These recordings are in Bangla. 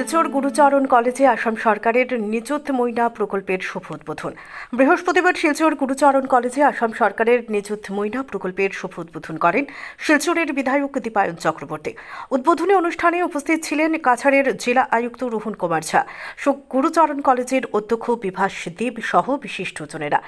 শিলচর গুরুচরণ কলেজে আসাম সরকারের নিযুত মৈনা প্রকল্পের শুভ উদ্বোধন। বৃহস্পতিবার শিলচর গুরুচরণ কলেজে আসাম সরকারের নিযুত মৈনা প্রকল্পের শুভ উদ্বোধন করেন শিলচরের বিধায়ক দীপায়ন চক্রবর্তী। উদ্বোধনী অনুষ্ঠানে উপস্থিত ছিলেন কাছাড়ের জেলা আয়ুক্ত রোহন কুমার ঝা গুরুচরণ কলেজের অধ্যক্ষ বিভাস দেব সহ বিশিষ্টজনেরা।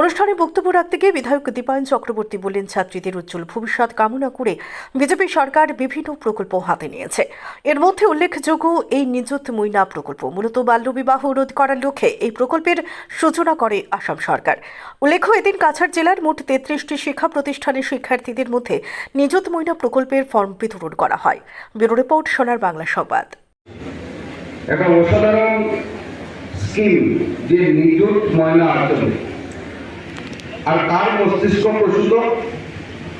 অনুষ্ঠানে বক্তব্য রাখতে গিয়ে বিধায়ক দীপায়ন চক্রবর্তী বলেন, ছাত্রীদের উজ্জ্বল ভবিষ্যৎ কামনা করে বিজেপি সরকার বিভিন্ন প্রকল্প হাতে নিয়েছে। এর মধ্যে উল্লেখযোগ্য, এই নিযুত মৈনা প্রকল্প। মূলত বাল্যবিবাহ রোধ করার লক্ষ্যে এই প্রকল্পের সূচনা করে আসাম সরকার। উল্লেখ্য, এদিন কাছাড় জেলার মোট তেত্রিশটি শিক্ষা প্রতিষ্ঠানের শিক্ষার্থীদের মধ্যে নিযুত মৈনা প্রকল্পের ফর্ম বিতরণ করা হয়। ব্যুরো রিপোর্ট, সোনার বাংলা সংবাদ। আর তার মস্তিষ্ক প্রসূত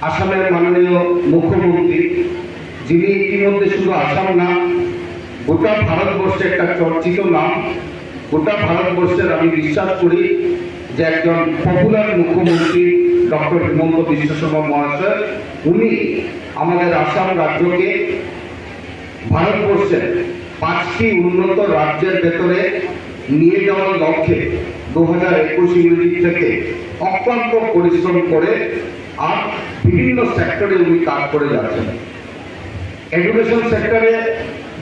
আসামের মাননীয় মুখ্যমন্ত্রী, যিনি ইতিমধ্যে শুধু আসাম না গোটা ভারতবর্ষে একটা চর্চিত নাম। গোটা ভারতবর্ষের আমি বিশ্বাস করি যে একজন পপুলার মুখ্যমন্ত্রী ডক্টর হিমন্ত বিশ্ব শর্মা মহাশয়, উনি আমাদের আসাম রাজ্যকে ভারতবর্ষের পাঁচটি উন্নত রাজ্যের ভেতরে নিয়ে যাওয়ার লক্ষ্যে দু হাজার একুশ ইংরেজি থেকে অক্লান্ত পরিশ্রম করে আর বিভিন্ন সেক্টরে উনি কাজ করে যাচ্ছেন। এডুকেশন সেক্টরে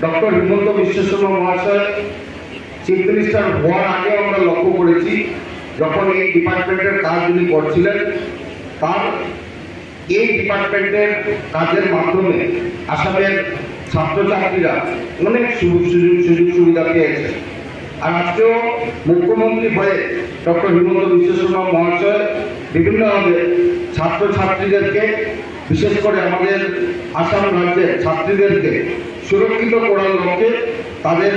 ডক্টর হিমন্ত বিশ্ব শর্মা মহাশয় চিফ মিনিস্টার হওয়ার আগে আমরা লক্ষ্য করেছি, যখন এই ডিপার্টমেন্টের কাজ করছিলেন, তার এই ডিপার্টমেন্টের কাজের মাধ্যমে আসামের ছাত্রছাত্রীরা অনেক সুযোগ সুযোগ সুযোগ সুবিধা পেয়েছে। আর আজকেও মুখ্যমন্ত্রী হয়ে ডক্টর হিমন্ত বিশ্ব শর্মা মহাশয় বিভিন্নভাবে ছাত্রছাত্রীদেরকে, বিশেষ করে আমাদের আসাম রাজ্যের ছাত্রীদেরকে সুরক্ষিত করার লক্ষ্যে তাদের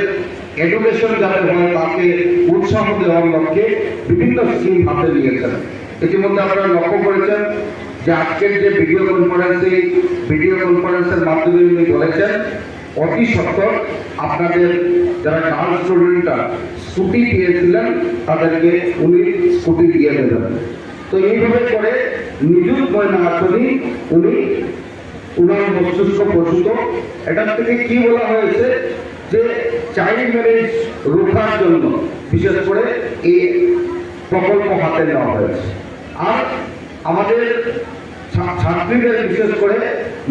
এডুকেশন যাতে হয়, তাকে উৎসাহ দেওয়ার লক্ষ্যে বিভিন্ন স্কিম হাতে নিয়েছেন। ইতিমধ্যে আপনারা লক্ষ্য করেছেন যে আজকের যে ভিডিও কনফারেন্সে ভিডিও কনফারেন্সের মাধ্যমে উনি বলেছেন, অতি সত্তর আপনাদের যারা গার্ল স্টুডেন্টরা স্কুটি পেয়েছিলেন, তাদেরকে উনি স্কুটি দিয়ে দেবেন। তো এইভাবে করে নিযুত ময়না আসনি উনি উনার মস্তিষ্ক প্রসূত এটার থেকে কি বলা হয়েছে? যে চাইল্ড ম্যারেজ রোখার জন্য, বিশেষ করে এই প্রকল্প হাতে নেওয়া হয়েছে। আর আমাদের ছাত্রীদের, বিশেষ করে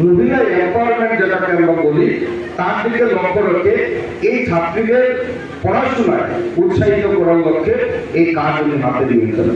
মহিলা এম্পাওয়ারমেন্ট যেটাকে আমরা বলি, তার দিকে লক্ষ্য রেখে এই ছাত্রীদের পড়াশোনায় উৎসাহিত করার লক্ষ্যে এই কাজ উনি হাতে নিয়েছেন